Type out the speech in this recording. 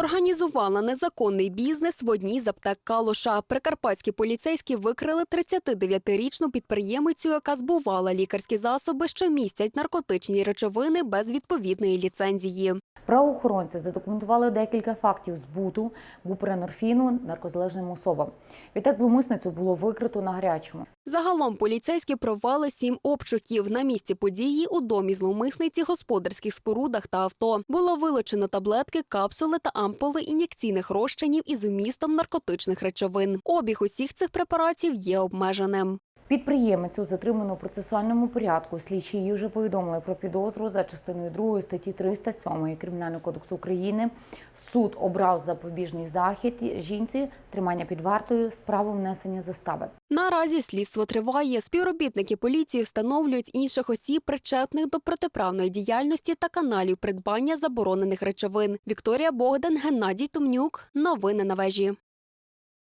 Організувала незаконний бізнес в одній з аптек Калуша. Прикарпатські поліцейські викрили 39-річну підприємицю, яка збувала лікарські засоби, що містять наркотичні речовини без відповідної ліцензії. Правоохоронці задокументували декілька фактів збуту буперенорфіну наркозалежним особам. Відтак зловмисницю було викрито на гарячому. Загалом поліцейські провели сім обшуків. На місці події у домі зловмисниці, господарських спорудах та авто. Було вилучено таблетки, капсули та ампули ін'єкційних розчинів із вмістом наркотичних речовин. Обіг усіх цих препаратів є обмеженим. Підприємицю затримано у процесуальному порядку. Слідчі її вже повідомили про підозру за частиною 2 статті 307 Кримінального кодексу України. Суд обрав запобіжний захід жінці тримання під вартою з правом внесення застави. Наразі слідство триває. Співробітники поліції встановлюють інших осіб, причетних до протиправної діяльності та каналів придбання заборонених речовин. Вікторія Богдан, Геннадій Тумнюк. Новини на вежі.